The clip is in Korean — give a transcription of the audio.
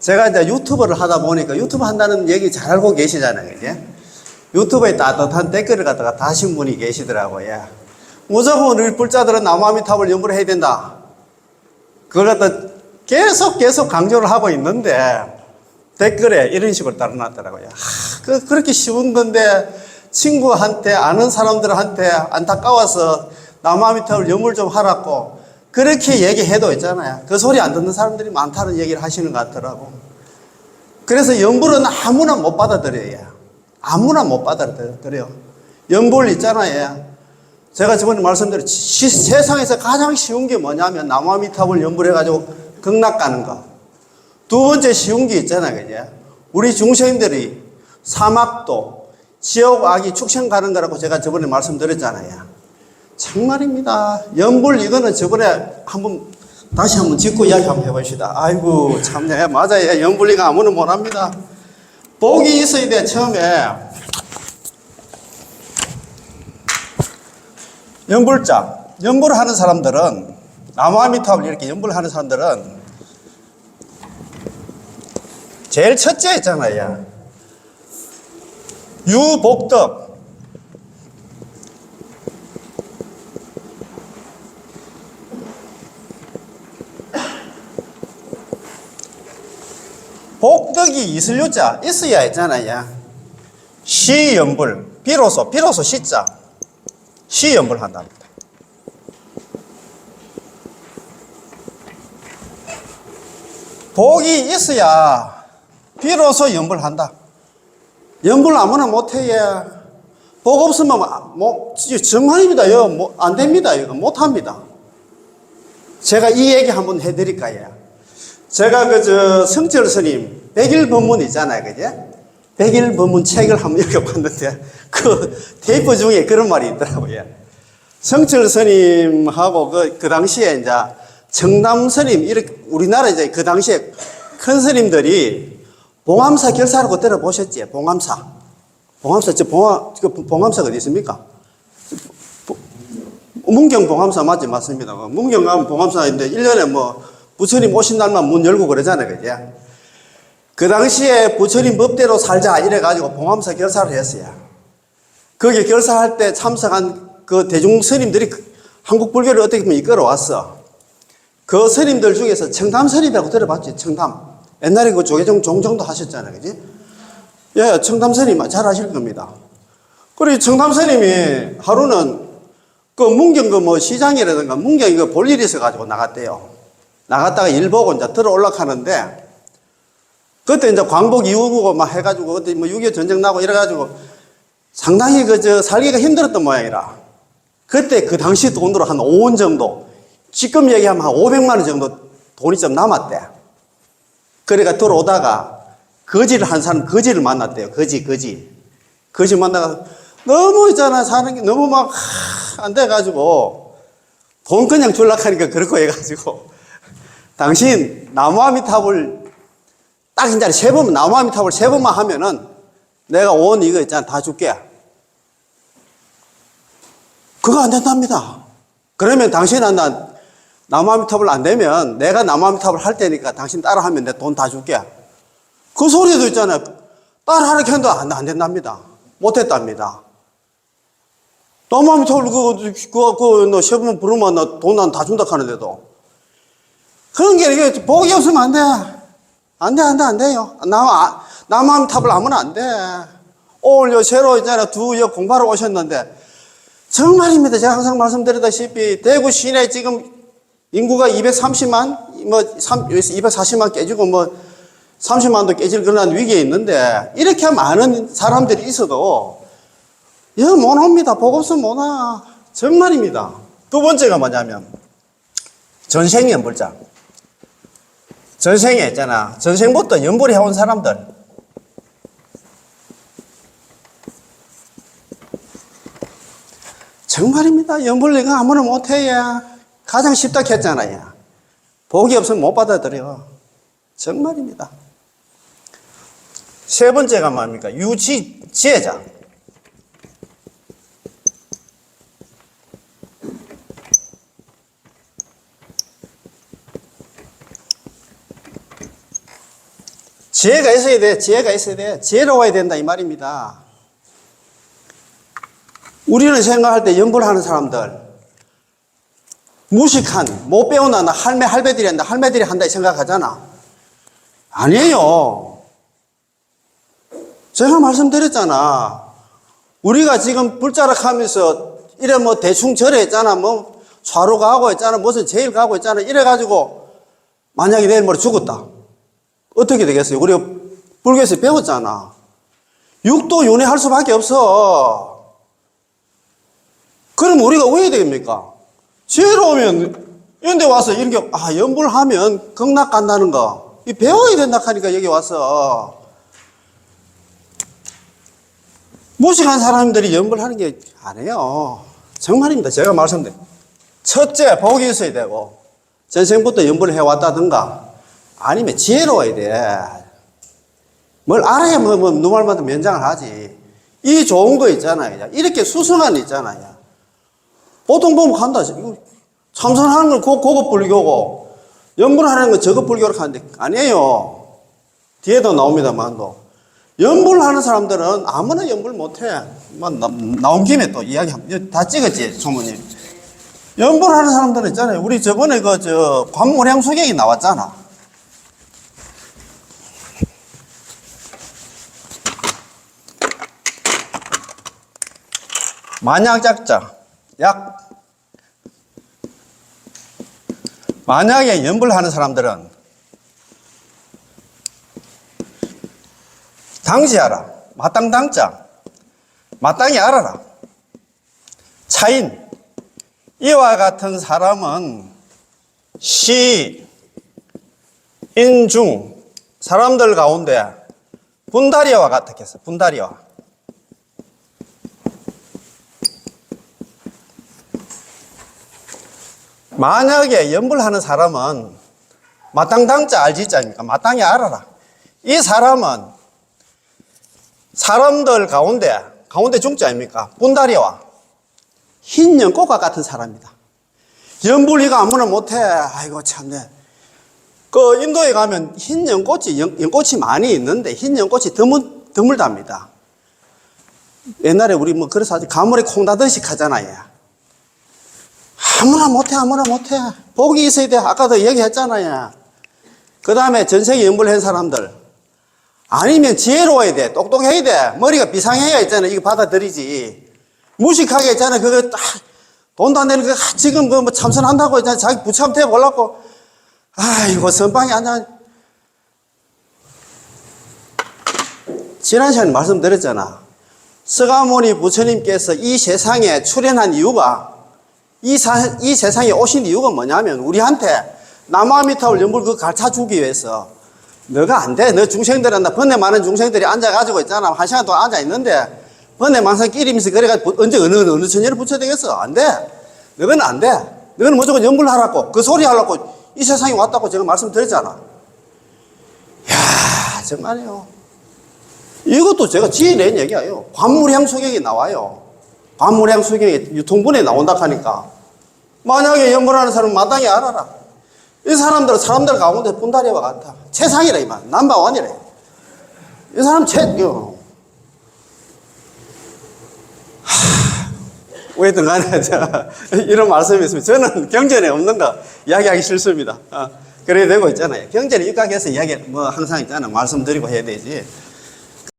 제가 이제 유튜브를 하다 보니까 유튜브 한다는 얘기 잘 알고 계시잖아요. 이제. 유튜브에 따뜻한 댓글을 갖다가 다신 분이 계시더라고요. 예. 무조건 우리 불자들은 나무아미탑을 연구를 해야 된다. 그걸 갖다 계속 계속 강조를 하고 있는데 댓글에 이런 식으로 달아놨더라고요. 하, 그, 그렇게 쉬운 건데 친구한테 아는 사람들한테 안타까워서 나무아미탑을 연구를 좀 하라고 그렇게 얘기해도 있잖아요. 그 소리 안 듣는 사람들이 많다는 얘기를 하시는 것 같더라고. 그래서 연불은 아무나 못 받아들여요. 아무나 못 받아들여요. 연불 있잖아요. 제가 저번에 말씀드린 시- 세상에서 가장 쉬운 게 뭐냐면 나무아미탑을 연불해가지고 극락 가는 거. 두 번째 쉬운 게 있잖아요. 그죠? 우리 중생들이 사막도 지옥 악이 축생 가는 거라고 제가 저번에 말씀드렸잖아요. 정말입니다. 연불 이거는 저번에 한번 다시 한번 짚고 이야기 한번 해봅시다. 아이고 참 네, 맞아요. 연불이가 아무는 못합니다. 복이 있어야 돼 처음에 연불자 연불을 하는 사람들은 나무아미탑을 이렇게 연불을 하는 사람들은 제일 첫째 있잖아요. 유복덕 복덕이 이슬유자 있어야 있잖아요. 시연불 비로소 비로소 시자 시연불 한답니다. 복이 있어야 비로소 연불 한다. 연불 아무나 못해. 복 없으면 뭐 정말입니다. 이거 뭐 안 됩니다. 이거 못합니다. 제가 이 얘기 한번 해드릴까요? 제가 그저 성철 스님 백일 법문 있잖아요, 그제? 백일 법문 책을 한번 읽어봤는데 그 테이프 중에 그런 말이 있더라고요. 성철 스님하고 그, 그 당시에 이제 청담 스님 이렇게 우리나라 이제 그 당시에 큰 스님들이 봉암사 결사라고 들어보셨지? 봉암사. 봉암사, 저 봉암, 그 봉암사가 어디 있습니까? 문경 봉암사 맞지? 맞습니다. 문경 가면 봉암사인데 1년에 뭐 부처님 오신 날만 문 열고 그러잖아요. 그죠? 그 당시에 부처님 법대로 살자 이래가지고 봉암사 결사를 했어요. 거기 결사할 때 참석한 그 대중 스님들이 그 한국 불교를 어떻게 보면 이끌어왔어. 그 스님들 중에서 청담 스님이라고 들어봤지, 청담. 옛날에 그 조계종 종정도 하셨잖아요. 그지? 예, 청담 스님 잘 아실 겁니다. 그리고 청담 스님이 하루는 그 문경 그 뭐 시장이라든가 문경 이거 볼 일이 있어가지고 나갔대요. 나갔다가 일 보고 이제 들어 올라가는데 그때 이제 광복 이후고 막 해가지고 그때 뭐 6.25 전쟁 나고 이래가지고 상당히 그 저 살기가 힘들었던 모양이라. 그때 그 당시 돈으로 한 5원 정도 지금 얘기하면 한 500만 원 정도 돈이 좀 남았대. 그러니까 들어오다가 거지를 한 사람 거지를 만났대요. 거지 거지. 거지 만나가 너무 있잖아 사는 게 너무 막 안 돼가지고 돈 그냥 줄락 하니까 그렇고 해가지고 당신 나무아미탑을 딱 이제 세 번, 나무아미탑을 세 번만 하면은 내가 온 이거 있잖아. 다 줄게. 그거 안 된답니다. 그러면 당신은 나 나무아미탑을 안 되면 내가 나무아미탑을 할 테니까 당신 따라하면 내 돈 다 줄게. 그 소리도 있잖아요. 따라하라 했는데 안, 안 된답니다. 못 했답니다. 나무아미탑을 그거, 그거, 그거, 너 세번 부르면 나돈난다 준다 하는데도. 그 런 게 이게 복이 없으면 안 돼. 안 돼, 안 돼, 안 돼요. 나무, 나무함 탑을 하면 안 돼. 오늘 요 새로 있잖아. 두여 공부하러 오셨는데, 정말입니다. 제가 항상 말씀드리다시피, 대구 시내 지금 인구가 230만, 뭐, 240만 깨지고 뭐, 30만도 깨질 그런 위기에 있는데, 이렇게 많은 사람들이 있어도, 여, 못 옵니다. 복 없으면 못 와. 정말입니다. 두 번째가 뭐냐면, 전생이 연불자. 전생에 있잖아. 전생부터 연불이 해온 사람들. 정말입니다. 연불리가 아무나 못해야 가장 쉽다 했잖아요. 복이 없으면 못 받아들여. 정말입니다. 세 번째가 뭡니까? 유지, 지혜자. 지혜가 있어야 돼. 지혜가 있어야 돼. 지혜로워야 된다 이 말입니다. 우리는 생각할 때 연불하는 사람들 무식한 못 배우나 나 할매 할배들이 한다 할매들이 한다 생각하잖아. 아니에요. 제가 말씀드렸잖아. 우리가 지금 불자락 하면서 이래 뭐 대충 절에 했잖아. 뭐 좌로 가고 했잖아. 무슨 제일 가고 했잖아. 이래가지고 만약에 내일 모레 죽었다. 어떻게 되겠어요? 우리가 불교에서 배웠잖아. 육도 윤회할 수밖에 없어. 그럼 우리가 왜 됩니까? 지혜로우면 이런데 와서 이렇게 아 연불하면 극락 간다는 거. 이 배워야 된다 하니까 여기 와서 무식한 사람들이 연불하는 게 아니에요. 정말입니다. 제가 말씀드린 첫째 복이 있어야 되고 전생부터 연불을 해왔다든가 아니면 지혜로워야 돼. 뭘 알아야 뭐, 뭐 누말마다 면장을 하지. 이 좋은 거 있잖아요. 이렇게 수승한 거 있잖아요. 보통 보면 간다. 참선하는 건 고, 고급 불교고 연불하는 건 저급 불교로 하는데 아니에요. 뒤에도 나옵니다만도. 연불 하는 사람들은 아무나 연불 못해. 뭐 나, 나온 김에 또 이야기 다 찍었지 소모님. 연불 하는 사람들은 있잖아요. 우리 저번에 그 저 관모량 소객이 나왔잖아. 만약 작자 약. 만약에 연불 하는 사람들은 당시하라 마땅당자. 마땅히 알아라. 차인. 이와 같은 사람은 시 인중 사람들 가운데 분다리와 같았겠어 분다리와 만약에 연불하는 사람은 마땅당자 알지자 아닙니까? 마땅히 알아라. 이 사람은 사람들 가운데, 가운데 중자 아닙니까? 분다리와 흰 연꽃과 같은 사람이다. 연불이가 아무나 못해. 아이고, 참네. 그 인도에 가면 흰 연꽃이, 연, 연꽃이 많이 있는데 흰 연꽃이 드물, 드물답니다. 옛날에 우리 뭐 그래서 아주 가물에 콩다듯이 하잖아요. 아무나 못해, 아무나 못해. 복이 있어야 돼. 아까도 얘기했잖아요. 그 다음에 전생에 연불한 사람들. 아니면 지혜로워야 돼. 똑똑해야 돼. 머리가 비상해야 있잖아. 이거 받아들이지. 무식하게 있잖아. 그거 딱, 돈도 안 되는 거, 아, 지금 그뭐 참선한다고 했잖아. 자기 부참태 몰랐고. 아이고, 선방에 앉아. 지난 시간에 말씀드렸잖아. 서가모니 부처님께서 이 세상에 출현한 이유가 이, 사, 이 세상에 오신 이유가 뭐냐면 우리한테 나무아미타불 연불 그 가르쳐 주기 위해서 너가 안 돼. 너 중생들은 나 번뇌 많은 중생들이 앉아가지고 있잖아. 한 시간 동안 앉아 있는데 번뇌 망상 끼리면서 그래가지고 언제 어느, 어느 천년을 붙여야 되겠어? 안 돼. 너는 안 돼. 너는 무조건 연불하라고. 그 소리 하려고 이 세상에 왔다고 제가 말씀드렸잖아. 야 정말요. 이것도 제가 지어낸 얘기예요. 관물향 소경이 나와요. 관물향 소경이 유통분에 나온다 하니까. 만약에 연불하는 사람은 마땅히 알아라. 이 사람들은 사람들 가운데 분다리와 같아. 최상이라, 이 말. 남바원이래. 이 사람 최, 요. 왜든 간에, 이런 말씀이 있으면 저는 경전에 없는 거 이야기하기 싫습니다. 어, 그래야 되고 있잖아요. 경전에 입각해서 이야기, 뭐 항상 있잖아. 말씀드리고 해야 되지.